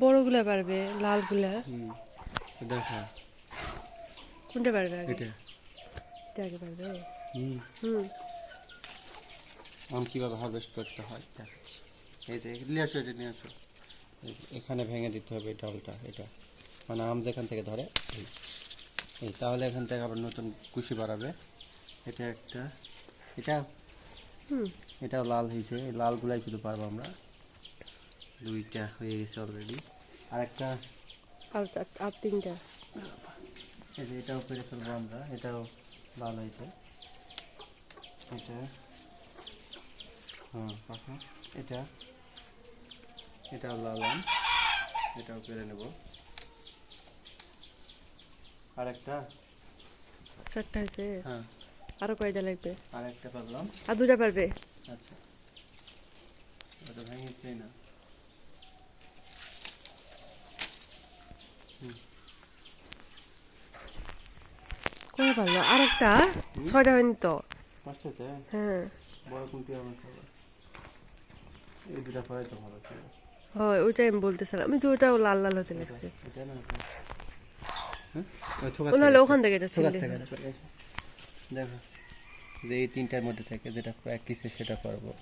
বড়গুলা পারবে লালগুলা? হুম দেখা। কোনটা পারবে আগে? এটা। এটা আগে পারবে? হুম। হুম। আম কীভাবে হারভেস্ট করতে হয়? এই যে নিয়ে আসো এটা নিয়ে আসো। এখানে ভেঙে দিতে হবে ডালটা এটা। মানে আম যেখান থেকে ধরে এই। তাহলে এখান থেকে আবার নতুন কুশি বাড়াবে। এটা একটা এটা? হুম। এটাও লাল হয়েছে লালগুলাই শুধু পারব আমরা। দুইটা হয়ে গেছে অলরেডি আর একটা আর আর তিনটা এটাও পেরে ফেলব আমরা এটাও লাল হয়েছে। এটা। হ্যাঁ পাখা। এটা। এটাও লাল এটাও পেরে নেব। আর একটা চারটা হয়েছে? হ্যাঁ। আরও কয়টা লাগবে? আর একটা পারলাম আর দুটা পারবে? আচ্ছা। ওটা ভেঙেছে না। কয় পারল আর একটা ছয়টা হয়নি তো। হ্যাঁ। হয় ওইটাই আমি বলতেছিলাম। আমি যে ওটাও লাল লাল হতে লাগছে। হ্যাঁ? নাহলে থেকে- ওখান থেকে এটা হয়। দেখো যে এই তিনটার মধ্যে থেকে যেটা প্র্যাকটিসে সেটা করব।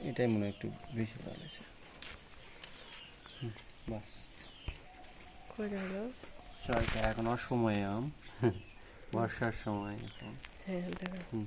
এটাই মনে হয় একটু বেশি ভালো আছে বাস। এখন অসময়ে আম। বর্ষার সময় এখন। হ্যাঁ দেখো